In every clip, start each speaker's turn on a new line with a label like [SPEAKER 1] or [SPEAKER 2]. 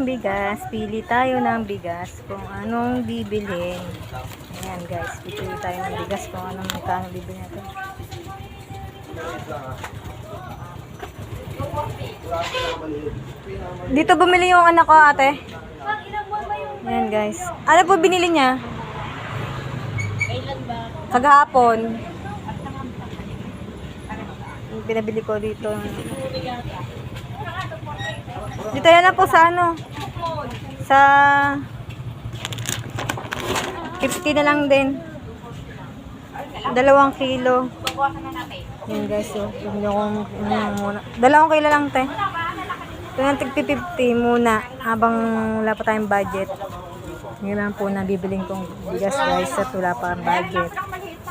[SPEAKER 1] ng bigas. Pili tayo ng bigas kung anong bibilhin. Ayan guys, pipili tayo ng bigas kung anong magkano bibili natin. Dito bumili yung anak ko ate. Ayan guys. Ano po binili niya? Kagahapon. Yung pinabili ko dito. Dito yan na po sa ano. Sa 50 na lang din. Dalawang kilo. Yan guys, so. Hindi ko muna. Dalawang kilo lang, te. Ito yung tig 50 muna habang wala pa tayong budget. Ngayon lang po na bibiling kong bigas guys at wala pa ang budget.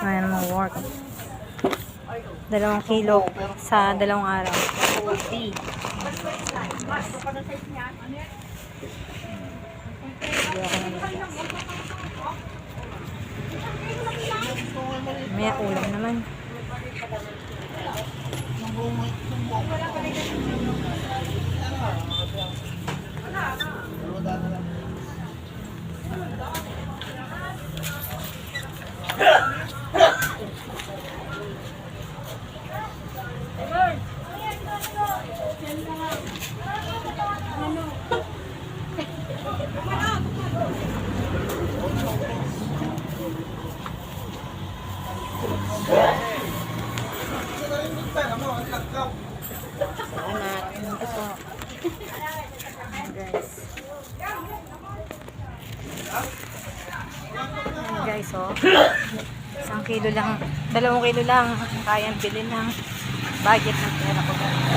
[SPEAKER 1] Ngayon mo work. Dalawang kilo sa dalawang araw. Bili ako ng bigas. May ulam naman. Guys, oh. Isang kilo lang, dalawang kilo lang, kayang bilhin ng budget ng pera ko. guys.